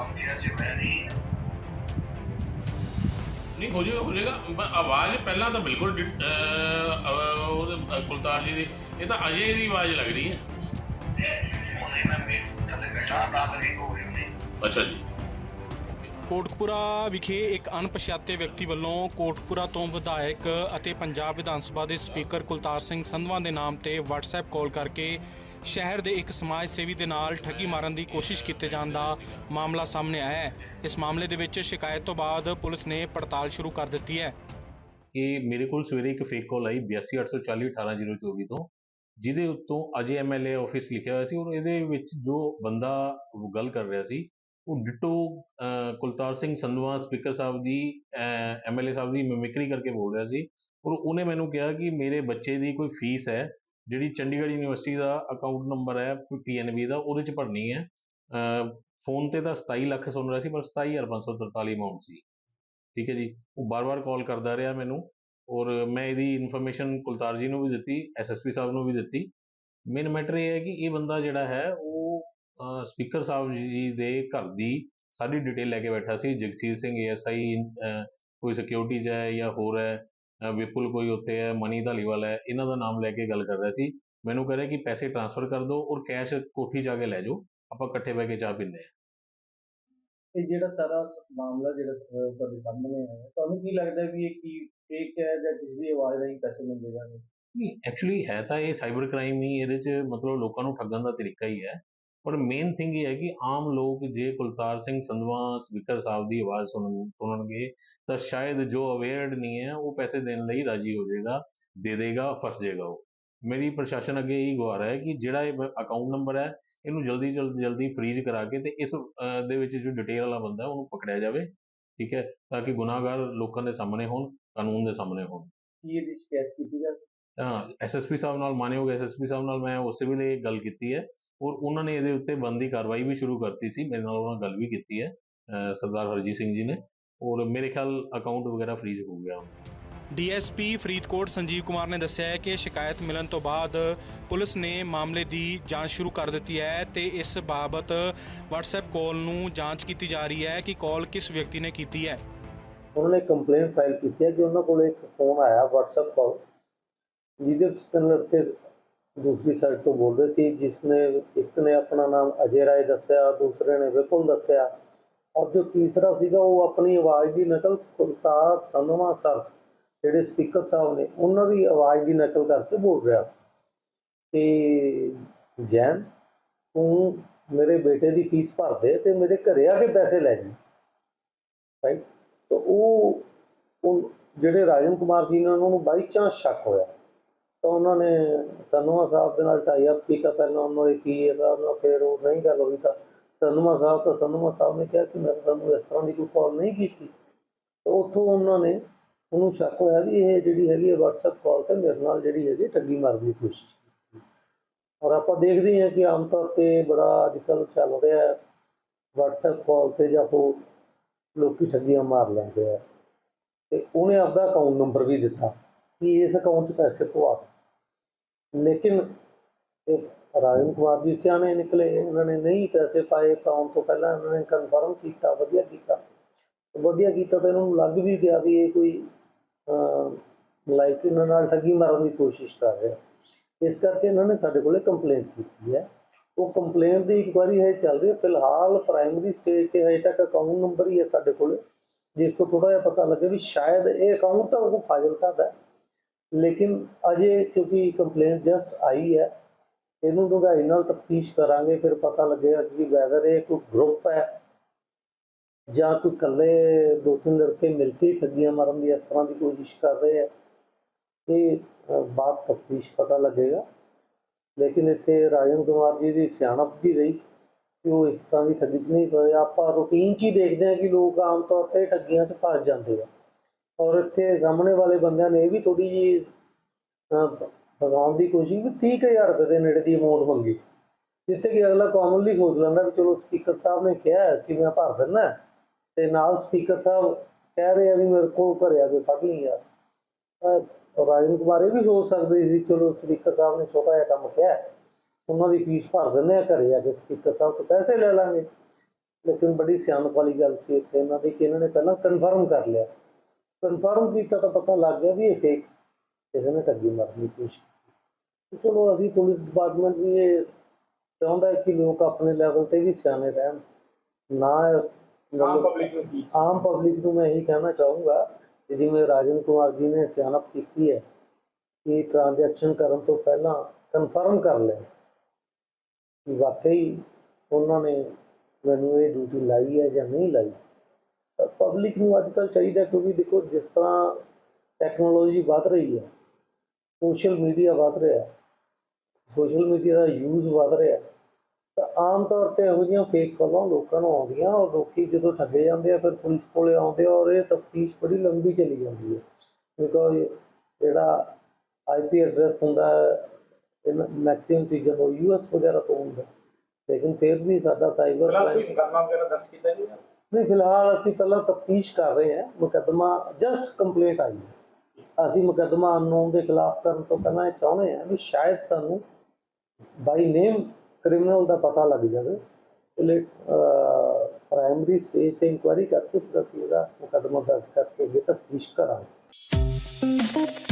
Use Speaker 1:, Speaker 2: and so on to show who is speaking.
Speaker 1: ਕੰਮ ਕਿਹਾ ਸੀ ਹੋਇਆ ਨਹੀਂ।
Speaker 2: ਨਹੀਂ ਹੋ ਜਾਏਗਾ ਹੋ ਜਾਏਗਾ। ਆਵਾਜ਼ ਪਹਿਲਾਂ ਤਾਂ ਬਿਲਕੁਲ ਡਿ- ਅਹ, ਅਹ, ਉਹਦੇ ਅਹ, ਕੁਲਤਾਰ ਜੀ ਦੀ ਇਹ ਤਾਂ ਅਜੇ ਦੀ ਆਵਾਜ਼ ਲੱਗ ਰਹੀ ਹੈ।
Speaker 1: ਉਹਨੇ ਮੈਂ ਥੱਲੇ ਬੈਠਾ ਤਾਂ
Speaker 2: ਅੱਛਾ ਜੀ।
Speaker 3: ਕੋਟਕਪੁਰਾ ਵਿਖੇ ਇੱਕ ਅਣਪਛਾਤੇ ਵਿਅਕਤੀ ਵੱਲੋਂ ਕੋਟਕਪੁਰਾ ਤੋਂ ਵਿਧਾਇਕ ਅਤੇ ਪੰਜਾਬ ਵਿਧਾਨ ਸਭਾ ਦੇ ਸਪੀਕਰ ਕੁਲਤਾਰ ਸਿੰਘ ਸੰਧਵਾਂ ਦੇ ਨਾਮ ਤੇ WhatsApp ਕਾਲ ਕਰਕੇ ਸ਼ਹਿਰ ਦੇ ਇੱਕ ਸਮਾਜ ਸੇਵੀ ਦੇ ਨਾਲ ਠੱਗੀ ਮਾਰਨ ਦੀ ਕੋਸ਼ਿਸ਼ ਕੀਤੇ ਜਾਣ ਦਾ ਮਾਮਲਾ ਸਾਹਮਣੇ ਆਇਆ ਹੈ। ਇਸ ਮਾਮਲੇ ਦੇ ਵਿੱਚ ਸ਼ਿਕਾਇਤ ਤੋਂ ਬਾਅਦ ਪੁਲਿਸ ਨੇ ਪੜਤਾਲ ਸ਼ੁਰੂ ਕਰ ਦਿੱਤੀ ਹੈ।
Speaker 4: ਕਿ ਮੇਰੇ ਕੋਲ ਸਵੇਰੇ ਇੱਕ ਫੇਕ ਕਾਲ ਆਈ 8284 18024 ਤੋਂ, ਜਿਹਦੇ ਉੱਤੋਂ ਅਜੇ ਐਮਐਲਏ ਆਫਿਸ ਲਿਖਿਆ ਹੋਇਆ ਸੀ ਔਰ ਇਹਦੇ ਵਿੱਚ ਜੋ ਬੰਦਾ ਗੱਲ ਕਰ ਰਿਹਾ ਸੀ ਉਹ ਡਿਟੋ ਕੁਲਤਾਰ ਸਿੰਘ ਸੰਧਵਾ ਸਪੀਕਰ ਸਾਹਿਬ ਦੀ ਐਮਐਲਏ ਸਾਹਿਬ ਦੀ ਮਿਮਿਕਰੀ ਕਰਕੇ ਬੋਲ ਰਿਹਾ ਸੀ ਔਰ ਉਹਨੇ ਮੈਨੂੰ ਕਿਹਾ ਕਿ ਮੇਰੇ ਬੱਚੇ ਦੀ ਕੋਈ ਫੀਸ ਹੈ, ਜਿਹੜੀ ਚੰਡੀਗੜ੍ਹ ਯੂਨੀਵਰਸਿਟੀ ਦਾ ਅਕਾਊਂਟ ਨੰਬਰ ਹੈ ਪੀਐਨਬੀ ਦਾ, ਉਹਦੇ ਚ ਭਰਨੀ ਹੈ। ਫੋਨ ਤੇ ਤਾਂ 27 ਲੱਖ ਸੁਣ ਰਿਹਾ ਸੀ, ਪਰ 27543 ਅਮਾਉਂਟ ਸੀ ਠੀਕ ਹੈ ਜੀ, ਉਹ ਬਾਰ-ਬਾਰ ਕਾਲ ਕਰਦਾ ਰਿਹਾ ਮੈਨੂੰ ਔਰ ਮੈਂ ਇਹਦੀ ਇਨਫੋਰਮੇਸ਼ਨ ਕੁਲਤਾਰ ਜੀ ਨੂੰ ਵੀ ਦਿੱਤੀ ਐਸਐਸਪੀ ਸਾਹਿਬ ਨੂੰ ਵੀ ਦਿੱਤੀ। ਮੇਨ ਮੈਟਰ ਇਹ ਹੈ ਕਿ ਇਹ ਬੰਦਾ ਜਿਹੜਾ ਹੈ, ਉਹ ਸਪੀਕਰ ਸਾਹਿਬ ਜੀ ਦੇ ਘਰ ਦੀ ਸਾਰੀ ਡਿਟੇਲ ਲੈ ਕੇ ਬੈਠਾ ਸੀ। ਜਗਸੀਰ ਸਿੰਘ ਏਐਸਆਈ ਕੋਈ ਸਿਕਿਉਰਿਟੀ ਹੈ ਜਾਂ ਹੋਰ ਹੈ ਵਿਪੁਲ ਕੋਈ ਉੱਥੇ ਹੈ ਮਨੀ ਧਾਲੀਵਾਲ ਹੈ ਇਹਨਾਂ ਦਾ ਨਾਮ ਲੈ ਕੇ ਗੱਲ ਕਰ ਰਿਹਾ ਸੀ। ਮੈਨੂੰ ਕਹਿ ਰਿਹਾ ਕਿ ਪੈਸੇ ਟ੍ਰਾਂਸਫਰ ਕਰ ਦਿਓ ਔਰ ਕੈਸ਼ ਕੋਠੀ ਜਾ ਕੇ ਲੈ ਜਾਓ। ਆਪਾਂ ਇਕੱਠੇ ਬਹਿ ਕੇ ਚਾਹ ਪੀਂਦੇ ਹਾਂ।
Speaker 5: ਇਹ ਜਿਹੜਾ ਸਾਰਾ ਮਾਮਲਾ ਜਿਹੜਾ ਤੁਹਾਡੇ ਸਾਹਮਣੇ ਆਇਆ ਤੁਹਾਨੂੰ ਕੀ ਲੱਗਦਾ ਵੀ ਇਹ ਕੀ ਫੇਕ ਹੈ ਜਾਂ ਕਿਸ ਦੀ ਆਵਾਜ਼ ਰਾਹੀਂ ਪੈਸੇ ਮਿਲਦੇ ਜਾਣਗੇ
Speaker 4: ਨਹੀਂ? ਐਕਚੁਅਲੀ ਹੈ ਤਾਂ ਇਹ ਸਾਈਬਰ ਕ੍ਰਾਈਮ ਹੀ ਇਹਦੇ 'ਚ ਮਤਲਬ ਲੋਕਾਂ ਨੂੰ ਠੱਗਣ ਦਾ ਤਰੀਕਾ ਹੀ ਹੈ। ਪਰ ਮੇਨ ਥਿੰਗ ਇਹ ਹੈ ਕਿ ਆਮ ਲੋਕ ਜੇ ਕੁਲਤਾਰ ਸਿੰਘ ਸੰਧਵਾ ਸਪੀਕਰ ਸਾਹਿਬ ਦੀ ਆਵਾਜ਼ ਸੁਣਨ ਸੁਣਨਗੇ ਤਾਂ ਸ਼ਾਇਦ ਜੋ ਅਵੇਅਰਡ ਨਹੀਂ ਹੈ ਉਹ ਪੈਸੇ ਦੇਣ ਲਈ ਰਾਜੀ ਹੋ ਜਾਏਗਾ ਦੇ ਦੇਗਾ ਫਸ ਜਾਏਗਾ ਉਹ। ਮੇਰੀ ਪ੍ਰਸ਼ਾਸਨ ਅੱਗੇ ਇਹੀ ਗੁਹਾਰ ਹੈ ਕਿ ਜਿਹੜਾ ਇਹ ਅਕਾਊਂਟ ਨੰਬਰ ਹੈ ਇਹਨੂੰ ਜਲਦੀ ਜਲਦੀ ਜਲਦੀ ਫ੍ਰੀਜ਼ ਕਰਾ ਕੇ ਤੇ ਇਸ ਦੇ ਵਿੱਚ ਜੋ ਡਿਟੇਲ ਵਾਲਾ ਬੰਦਾ ਹੈ ਉਹਨੂੰ ਪਕੜਿਆ ਜਾਵੇ ਠੀਕ ਹੈ ਤਾਂ ਕਿ ਗੁਨਾਹਗਾਰ ਲੋਕਾਂ ਦੇ ਸਾਹਮਣੇ ਹੋਣ ਕਾਨੂੰਨ ਦੇ ਸਾਹਮਣੇ ਹੋਣ।
Speaker 5: ਕੀ ਇਹਦੀ ਸ਼ਿਕਾਇਤ ਕੀਤੀ ਜਾ
Speaker 4: ਤਾਂ ਐਸਐਸਪੀ ਸਾਹਿਬ ਨਾਲ ਮਾਨਯੋਗ ਐਸਐਸਪੀ ਸਾਹਿਬ ਨਾਲ ਮੈਂ ਉਸੇ ਵੇਲੇ ਗੱਲ ਕੀਤੀ ਹੈ ਔਰ ਉਹਨਾਂ ਨੇ ਇਹਦੇ ਉੱਤੇ ਬੰਦੀ ਕਾਰਵਾਈ ਵੀ ਸ਼ੁਰੂ ਕਰਤੀ ਸੀ। ਮੇਰੇ ਨਾਲ ਉਹਨਾਂ ਗੱਲ ਵੀ ਕੀਤੀ ਹੈ ਸਰਦਾਰ ਹਰਜੀਤ ਸਿੰਘ ਜੀ ਨੇ। ਔਰ ਮੇਰੇ ਖਿਆਲ ਅਕਾਊਂਟ ਵਗੈਰਾ ਫ੍ਰੀਜ਼ ਹੋ ਗਿਆ
Speaker 3: ਡੀਐਸਪੀ ਫਰੀਦਕੋਟ ਸੰਜੀਵ ਕੁਮਾਰ ਨੇ ਦੱਸਿਆ ਹੈ ਕਿ ਸ਼ਿਕਾਇਤ ਮਿਲਣ ਤੋਂ ਬਾਅਦ ਪੁਲਿਸ ਨੇ ਮਾਮਲੇ ਦੀ ਜਾਂਚ ਸ਼ੁਰੂ ਕਰ ਦਿੱਤੀ ਹੈ ਤੇ ਇਸ ਬਾਬਤ WhatsApp ਕਾਲ ਨੂੰ ਜਾਂਚ ਕੀਤੀ ਜਾ ਰਹੀ ਹੈ ਕਿ ਕਾਲ ਕਿਸ ਵਿਅਕਤੀ ਨੇ ਕੀਤੀ ਹੈ।
Speaker 5: ਉਹਨਾਂ ਨੇ ਕੰਪਲੇਂਟ ਫਾਈਲ ਕੀਤੀ ਹੈ ਕਿ ਉਹਨਾਂ ਕੋਲ ਇੱਕ ਫੋਨ ਆਇਆ WhatsApp ਕਾਲ ਜਿਹਦੇ ਵਿੱਚ ਤਿੰਨ ਲੜਕੇ ਦੂਸਰੀ ਸਾਈਡ ਤੋਂ ਬੋਲ ਰਹੇ ਸੀ ਜਿਸ ਨੇ ਇੱਕ ਨੇ ਆਪਣਾ ਨਾਮ ਅਜੇ ਰਾਏ ਦੱਸਿਆ, ਦੂਸਰੇ ਨੇ ਵਿਪੁਲ ਦੱਸਿਆ। ਔਰ ਜੋ ਤੀਸਰਾ ਸੀਗਾ, ਉਹ ਆਪਣੀ ਆਵਾਜ਼ ਦੀ ਨਕਲ ਕੁਲਤਾਰ ਸੰਧਵਾ ਸਰ, ਜਿਹੜੇ ਸਪੀਕਰ ਸਾਹਿਬ ਨੇ, ਉਹਨਾਂ ਦੀ ਆਵਾਜ਼ ਦੀ ਨਕਲ ਕਰਕੇ ਬੋਲ ਰਿਹਾ ਸੀ। ਤੇ ਜੈਨ, ਤੂੰ ਮੇਰੇ ਬੇਟੇ ਦੀ ਫੀਸ ਭਰ ਦੇ ਤੇ ਮੇਰੇ ਘਰੇ ਆ ਕੇ ਪੈਸੇ ਲੈ ਜੀ। ਰਾਈਟ ਤਾਂ ਉਹ ਜਿਹੜੇ ਰਾਜਨ ਕੁਮਾਰ ਜੀ ਨੇ ਉਹਨਾਂ ਨੂੰ ਬਾਈ ਚਾਂਸ ਸ਼ੱਕ ਹੋਇਆ। ਤਾਂ ਉਹਨਾਂ ਨੇ ਸੰਧਵਾ ਸਾਹਿਬ ਦੇ ਨਾਲ ਟਾਈ ਅਪ ਕੀਤਾ, ਪਹਿਲਾਂ ਉਹਨਾਂ ਨੇ ਕੀ ਹੈਗਾ ਉਹਨਾਂ ਫਿਰ ਉਹ ਨਹੀਂ ਗੱਲ ਹੋਈ ਤਾਂ ਸੰਧਵਾ ਸਾਹਿਬ ਤਾਂ ਸੰਧਵਾ ਸਾਹਿਬ ਨੇ ਕਿਹਾ ਕਿ ਮੈਂ ਤੁਹਾਨੂੰ ਇਸ ਤਰ੍ਹਾਂ ਦੀ ਕੋਈ ਕਾਲ ਨਹੀਂ ਕੀਤੀ। ਤਾਂ ਉੱਥੋਂ ਉਹਨਾਂ ਨੇ ਉਹਨੂੰ ਸ਼ੱਕ ਹੋਇਆ ਵੀ ਇਹ ਜਿਹੜੀ ਹੈਗੀ ਹੈ WhatsApp ਕਾਲ ਤੇ ਮੇਰੇ ਨਾਲ ਜਿਹੜੀ ਹੈਗੀ ਠੱਗੀ ਮਾਰਨ ਦੀ ਕੋਸ਼ਿਸ਼ ਕੀਤੀ। ਔਰ ਆਪਾਂ ਦੇਖਦੇ ਹਾਂ ਕਿ ਆਮ ਤੌਰ ਤੇ ਬੜਾ ਅੱਜ ਕੱਲ੍ਹ ਚੱਲ ਰਿਹਾ ਹੈ WhatsApp ਕਾਲ ਤੇ ਜਾਂ ਉਹ ਲੋਕੀ ਠੱਗੀਆਂ ਮਾਰ ਲੈਂਦੇ ਆ। ਤੇ ਉਹਨੇ ਆਪਦਾ ਅਕਾਊਂਟ ਨੰਬਰ ਵੀ ਦਿੱਤਾ। ਕਿ ਇਸ ਅਕਾਊਂਟ 'ਚ ਪੈਸੇ ਪਵਾ ਲੇਕਿਨ ਇਹ ਰਾਜਨ ਕੁਮਾਰ ਜੀ ਸਿਆਣੇ ਨਿਕਲੇ ਇਹਨਾਂ ਨੇ ਨਹੀਂ ਪੈਸੇ ਪਾਏ ਅਕਾਊਂਟ ਤੋਂ ਪਹਿਲਾਂ ਇਹਨਾਂ ਨੇ ਕਨਫਰਮ ਕੀਤਾ, ਵਧੀਆ ਕੀਤਾ। ਵਧੀਆ ਕੀਤਾ ਤਾਂ ਇਹਨਾਂ ਨੂੰ ਲੱਗ ਵੀ ਗਿਆ ਵੀ ਇਹ ਕੋਈ ਲਾਈਕ ਇਹਨਾਂ ਨਾਲ ਠੱਗੀ ਮਾਰਨ ਦੀ ਕੋਸ਼ਿਸ਼ ਕਰ ਰਿਹਾ। ਇਸ ਕਰਕੇ ਇਹਨਾਂ ਨੇ ਸਾਡੇ ਕੋਲੇ ਕੰਪਲੇਂਟ ਕੀਤੀ ਹੈ। ਉਹ ਕੰਪਲੇਂਟ ਦੀ ਇਨਕੁਆਇਰੀ ਹੈ ਚੱਲ ਰਹੀ ਹੈ। ਫਿਲਹਾਲ ਪ੍ਰਾਇਮਰੀ ਸਟੇਜ ਤੇ ਹਜੇ ਤੱਕ ਅਕਾਊਂਟ ਨੰਬਰ ਹੀ ਹੈ ਸਾਡੇ ਕੋਲੇ। ਜਿਸ ਤੋਂ ਥੋੜਾ ਜਿਹਾ ਪਤਾ ਲੱਗੇ ਵੀ ਸ਼ਾਇਦ ਇਹ ਅਕਾਊਂਟ ਤਾਂ ਉਹ ਫਾਜ਼ਿਲਕਾ ਦਾ ਹੈ। ਲੇਕਿਨ ਅਜੇ ਕਿਉਂਕਿ ਕੰਪਲੇਂਟ ਜਸਟ ਆਈ ਹੈ ਇਹਨੂੰ ਡੂੰਘਾਈ ਨਾਲ ਤਫਤੀਸ਼ ਕਰਾਂਗੇ ਫਿਰ ਪਤਾ ਲੱਗੇਗਾ ਕਿ ਵੈਦਰ ਇਹ ਕੋਈ ਗਰੁੱਪ ਹੈ ਜਾਂ ਕੋਈ ਇਕੱਲੇ ਦੋ ਤਿੰਨ ਲੜਕੇ ਮਿਲ ਕੇ ਠੱਗੀਆਂ ਮਾਰਨ ਦੀ ਇਸ ਤਰ੍ਹਾਂ ਦੀ ਕੋਸ਼ਿਸ਼ ਕਰ ਰਹੇ ਹੈ ਇਹ ਅ, ਬਾਅਦ ਤਫਤੀਸ਼ ਪਤਾ ਲੱਗੇਗਾ। ਲੇਕਿਨ ਇੱਥੇ ਰਾਜਨ ਕੁਮਾਰ ਜੀ ਦੀ ਸਿਆਣਪ ਵੀ ਰਹੀ ਕਿ ਉਹ ਇਸ ਤਰ੍ਹਾਂ ਦੀ ਠੱਗੀ 'ਚ ਨਹੀਂ ਪਏ। ਆਪਾਂ ਰੂਟੀਨ 'ਚ ਹੀ ਦੇਖਦੇ ਹਾਂ ਕਿ ਲੋਕ ਆਮ ਤੌਰ ਤੇ ਠੱਗੀਆਂ 'ਚ ਫਸ ਜਾਂਦੇ ਆ। ਔਰ ਇੱਥੇ ਸਾਹਮਣੇ ਵਾਲੇ ਬੰਦਿਆਂ ਨੇ ਇਹ ਵੀ ਥੋੜੀ ਜੀ ਫਸਾਉਣ ਦੀ ਕੋਸ਼ਿਸ਼ ਵੀ 30000 ਰੁਪਏ ਦੇ ਨੇੜੇ ਦੀ ਅਮਾਉਂਟ ਮੰਗੀ। ਜਿੱਥੇ ਕਿ ਅਗਲਾ ਕਾਮਨਲੀ ਸੋਚ ਲੈਂਦਾ ਵੀ ਚਲੋ ਸਪੀਕਰ ਸਾਹਿਬ ਨੇ ਕਿਹਾ ਹੈ ਕਿ ਮੈਂ ਭਰ ਦਿੰਦਾ ਤੇ ਨਾਲ ਸਪੀਕਰ ਸਾਹਿਬ ਕਹਿ ਰਹੇ ਆ ਵੀ ਮੇਰੇ ਕੋਲ ਘਰੇ ਆ ਕੇ ਫੜ ਲਈ ਯਾਰ ਰਾਜਨ ਕੁਮਾਰ ਇਹ ਵੀ ਸੋਚ ਸਕਦੇ ਸੀ, ਚਲੋ ਸਪੀਕਰ ਸਾਹਿਬ ਨੇ ਛੋਟਾ ਜਿਹਾ ਕੰਮ ਕਿਹਾ ਉਹਨਾਂ ਦੀ ਫੀਸ ਭਰ ਦਿੰਦੇ ਆ ਘਰੇ ਆ ਕੇ ਸਪੀਕਰ ਸਾਹਿਬ ਤੋਂ ਪੈਸੇ ਲੈ ਲਾਂਗੇ। ਲੇਕਿਨ ਬੜੀ ਸਿਆਣਪ ਵਾਲੀ ਗੱਲ ਸੀ ਇੱਥੇ, ਇਹਨਾਂ ਦੀ ਕਿ ਇਹਨਾਂ ਨੇ ਪਹਿਲਾਂ ਕਨਫਰਮ ਕਰ ਲਿਆ। ਕਨਫਰਮ ਕੀਤਾ ਤਾਂ ਪਤਾ ਲੱਗ ਗਿਆ ਵੀ ਇਹ ਫੇਕ ਕਿਸੇ ਨੇ ਠੱਗੀ ਮਾਰਨ ਕੋਸ਼ਿਸ਼। ਚਲੋ ਅਸੀਂ ਪੁਲਿਸ ਡਿਪਾਰਟਮੈਂਟ ਵੀ ਇਹ ਚਾਹੁੰਦਾ ਹੈ ਕਿ ਲੋਕ ਆਪਣੇ ਲੈਵਲ ਤੇ ਵੀ ਸਿਆਣੇ ਰਹਿਣ। ਨਾ ਆਮ ਪਬਲਿਕ ਨੂੰ ਆਮ ਪਬਲਿਕ ਨੂੰ ਮੈਂ ਇਹੀ ਕਹਿਣਾ ਚਾਹੂੰਗਾ ਕਿ ਜਿਵੇਂ ਰਾਜਨ ਕੁਮਾਰ ਜੀ ਨੇ ਸਿਆਣਪ ਕੀਤੀ ਹੈ ਕਿ ਟ੍ਰਾਂਜੈਕਸ਼ਨ ਕਰਨ ਤੋਂ ਪਹਿਲਾਂ ਕਨਫਰਮ ਕਰ ਲਿਆ ਕਿ ਵਾਕਈ ਉਹਨਾਂ ਨੇ ਮੈਨੂੰ ਇਹ ਡਿਊਟੀ ਲਾਈ ਹੈ ਜਾਂ ਨਹੀਂ ਲਾਈ। ਪਬਲਿਕ ਨੂੰ ਅੱਜ ਕੱਲ੍ਹ ਚਾਹੀਦਾ ਕਿਉਂਕਿ ਦੇਖੋ ਜਿਸ ਤਰ੍ਹਾਂ ਟੈਕਨੋਲੋਜੀ ਵੱਧ ਰਹੀ ਹੈ ਸੋਸ਼ਲ ਮੀਡੀਆ ਵੱਧ ਰਿਹਾ ਸੋਸ਼ਲ ਮੀਡੀਆ ਦਾ ਯੂਜ਼ ਵੱਧ ਰਿਹਾ ਤਾਂ ਆਮ ਤੌਰ ਤੇ ਇਹੋ ਜਿਹੀਆਂ ਫੇਕ ਕਾਲਾਂ ਲੋਕਾਂ ਨੂੰ ਆਉਂਦੀਆਂ ਔਰ ਲੋਕੀ ਜਦੋਂ ਠੱਗੇ ਜਾਂਦੇ ਆ ਫਿਰ ਪੁਲਿਸ ਕੋਲੇ ਆਉਂਦੇ ਆ ਔਰ ਇਹ ਤਫਤੀਸ਼ ਬੜੀ ਲੰਬੀ ਚਲੀ ਜਾਂਦੀ ਹੈ ਬਿਕੋਜ਼ ਜਿਹੜਾ ਆਈਪੀ ਐਡਰੈਸ ਹੁੰਦਾ ਹੈ, ਇਹਨਾਂ ਮੈਕਸਿਮਮ ਚੀਜ਼ਾਂ ਤੋਂ ਯੂਐਸ ਵਗੈਰਾ ਤੋਂ ਹੁੰਦਾ ਲੇਕਿਨ ਫਿਰ ਵੀ ਸਾਡਾ ਸਾਈਬਰ ਨਹੀਂ ਫਿਲਹਾਲ ਅਸੀਂ ਪਹਿਲਾਂ ਤਫਤੀਸ਼ ਕਰ ਰਹੇ ਹਾਂ। ਮੁਕੱਦਮਾ ਜਸਟ ਕੰਪਲੇਂਟ ਆਈ ਹੈ। ਅਸੀਂ ਮੁਕੱਦਮਾ ਅਨਨੋਨ ਦੇ ਖਿਲਾਫ ਕਰਨ ਤੋਂ ਪਹਿਲਾਂ ਇਹ ਚਾਹੁੰਦੇ ਹਾਂ ਵੀ ਸ਼ਾਇਦ ਸਾਨੂੰ ਬਾਈ ਨੇਮ ਕ੍ਰਿਮੀਨਲ ਦਾ ਪਤਾ ਲੱਗ ਜਾਵੇ। ਲੈ ਪ੍ਰਾਇਮਰੀ ਸਟੇਜ ਤੇ ਇਨਕੁਆਇਰੀ ਕਰਕੇ ਫਿਰ ਅਸੀਂ ਇਹਦਾ ਮੁਕੱਦਮਾ ਦਰਜ ਕਰਕੇ ਅੱਗੇ ਤਫਤੀਸ਼ ਕਰਾਂਗੇ।